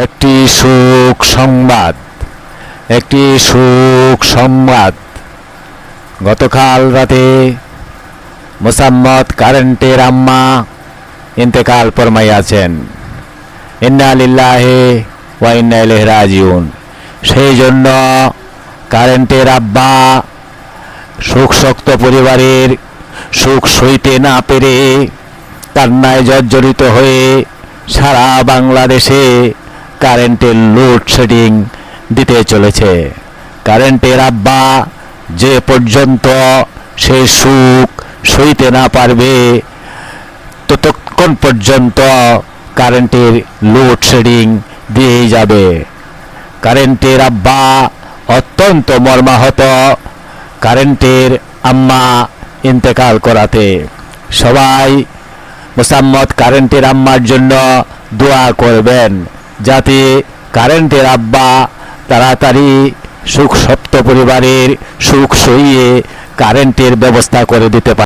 একটি সুখ সংবাদ, একটি সুখ সংবাদ। গতকাল রাতে মোসাম্মদ কারেন্টের আম্মা ইন্তেকাল ফরমাইয়াছেন। ইন্না লিল্লাহে ওয়া সেই জন্য কারেন্টের আব্বা শক্ত পরিবারের সুখ সইতে না পেরে কান্নায় জর্জরিত হয়ে সারা বাংলাদেশে কারেন্টের লোডশেডিং দিতে চলেছে। কারেন্টের আব্বা যে পর্যন্ত সে সুখ সইতে না পারবে, ততক্ষণ পর্যন্ত কারেন্টের লোডশেডিং দিয়েই যাবে। কারেন্টের আব্বা অত্যন্ত মর্মাহত কারেন্টের আম্মা ইন্তেকাল করাতে। সবাই মোসাম্মদ কারেন্টের আম্মার জন্য দোয়া করবেন। যাতে কারেন্টের আব্বা তাড়াতাড়ি সুখ সপ্ত পরিবারের সুখ সইয়ে কারেন্টের ব্যবস্থা করে দিতে পারে।